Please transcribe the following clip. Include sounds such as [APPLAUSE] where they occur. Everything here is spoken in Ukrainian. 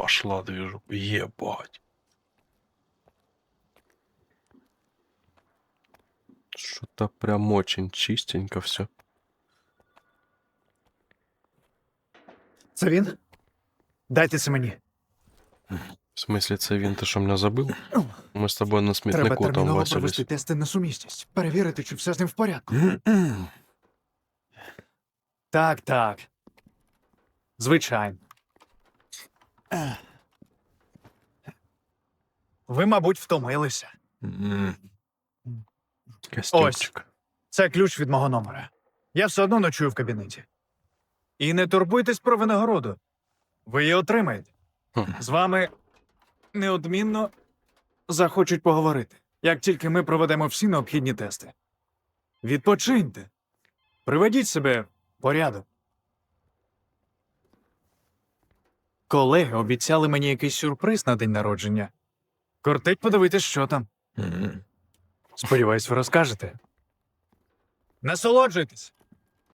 Пошла движу. Ебать. Что-то прям очень чистенько все. Це він? Дайте це мені. В смысле, це він ти що мене забив? Ми з тобою на Треба смітнику там терміново васились. провести тести на сумісність. Перевірити, чи все з ним в порядку. [CLEARS THROAT] Так, так. Звичайно. Ви, мабуть, втомилися. Костюмчик. Це ключ від мого номера. Я все одно ночую в кабінеті. І не турбуйтесь про винагороду. Ви її отримаєте. З вами неодмінно захочуть поговорити, як тільки ми проведемо всі необхідні тести. Відпочиньте. Приведіть себе в порядок. Колеги обіцяли мені якийсь сюрприз на день народження. Кортить подивитись, що там. Сподіваюсь, ви розкажете. Насолоджуйтесь.